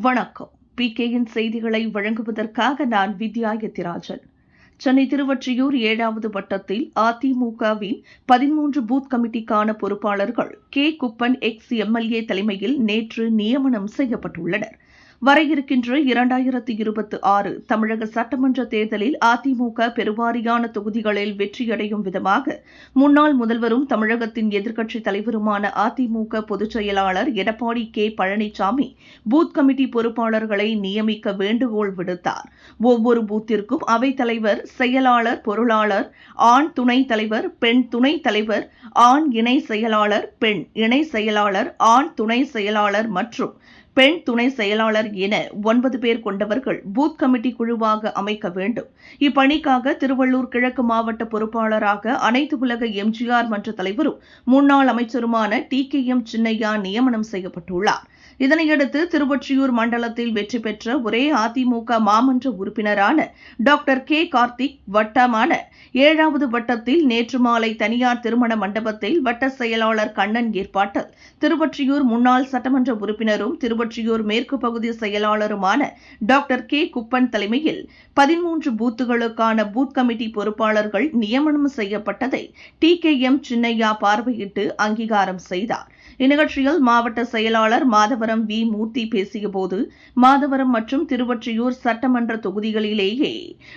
வணக்கம். பி கேயின் செய்திகளை வழங்குவதற்காக நான் வித்யா யத்திராஜன் சென்னை திருவொற்றியூர் ஏழாவது வட்டத்தில் அதிமுகவின் பதிமூன்று பூத் கமிட்டிக்கான பொறுப்பாளர்கள் கே. குப்பன் எக்ஸ். எம்எல்ஏ தலைமையில் நேற்று நியமனம் செய்யப்பட்டுள்ளனர். வர இருக்கின்ற இரண்டாயிரத்தி இருபத்தி ஆறு தமிழக சட்டமன்ற தேர்தலில் அதிமுக பெருவாரியான தொகுதிகளில் வெற்றியடையும் விதமாக முன்னாள் முதல்வரும் தமிழகத்தின் எதிர்க்கட்சித் தலைவருமான அதிமுக பொதுச் செயலாளர் Edappadi K Palaniswami booth committee பொறுப்பாளர்களை நியமிக்க வேண்டுகோள் விடுத்தார். ஒவ்வொரு பூத்திற்கும் அவைத்தலைவர் செயலாளர் பொருளாளர் ஆண் துணைத் தலைவர் பெண் துணைத் தலைவர் ஆண் இணை செயலாளர் பெண் இணை செயலாளர் ஆண் துணை செயலாளர் மற்றும் பெண் துணை செயலாளர் என ஒன்பது பேர் கொண்டவர்கள் பூத் கமிட்டி குழுவாக அமைக்க வேண்டும். இப்பணிக்காக திருவள்ளூர் கிழக்கு மாவட்ட பொறுப்பாளராக அனைத்து உலக எம்ஜிஆர் மன்ற தலைவரும் முன்னாள் அமைச்சருமான டி கே எம் சின்னையா நியமனம் செய்யப்பட்டுள்ளார். இதனையடுத்து திருவொற்றியூர் மண்டலத்தில் வெற்றி பெற்ற ஒரே அதிமுக மாமன்ற உறுப்பினரான டாக்டர் கே கார்த்திக் வட்டமான ஏழாவது வட்டத்தில் நேற்று மாலை தனியார் திருமண மண்டபத்தில் வட்ட செயலாளர் கண்ணன் ஏற்பாட்டில் திருவொற்றியூர் முன்னாள் சட்டமன்ற உறுப்பினரும் திருவொற்றியூர் மேற்கு பகுதி செயலாளருமான டாக்டர் கே குப்பன் தலைமையில் பதிமூன்று பூத்துகளுக்கான பூத் கமிட்டி பொறுப்பாளர்கள் நியமனம் செய்யப்பட்டதை டி கே எம் சின்னையா பார்வையிட்டு அங்கீகாரம் செய்தார். இந்நிகழ்ச்சியில் மாவட்ட செயலாளர் மாதவ மாதவரம் வி. மூர்த்தி பேசியபோது மாதவரம் மற்றும் திருவொற்றியூர் சட்டமன்ற தொகுதிகளிலேயே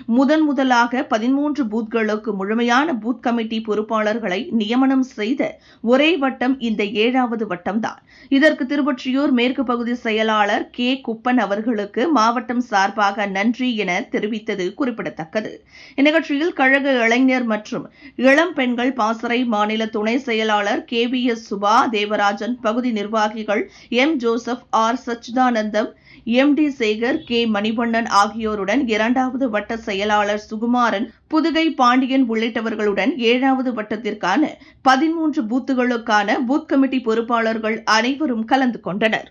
முதன் முதலாக பதிமூன்று பூத்களுக்கு முழுமையான பூத் கமிட்டி பொறுப்பாளர்களை நியமனம் செய்த ஒரே வட்டம் இந்த ஏழாவது வட்டம்தான். இதற்கு திருவொற்றியூர் மேற்கு பகுதி செயலாளர் கே. குப்பன் அவர்களுக்கு மாவட்டம் சார்பாக நன்றி என தெரிவித்தது குறிப்பிடத்தக்கது. இந்நிகழ்ச்சியில் கழக இளைஞர் மற்றும் இளம் பெண்கள் பாசறை மாநில துணை செயலாளர் K. V. S. Subha Devarajan பகுதி நிர்வாகிகள் M. Jo Joseph R. Sachidanandam M. D. Sekar K. Manivannan ஆகியோருடன் இரண்டாவது வட்ட செயலாளர் சுகுமாரன் புதுகை பாண்டியன் உள்ளிட்டவர்களுடன் ஏழாவது வட்டத்திற்கான பதிமூன்று பூத்துகளுக்கான பூத் கமிட்டி பொறுப்பாளர்கள் அனைவரும் கலந்து கொண்டனர்.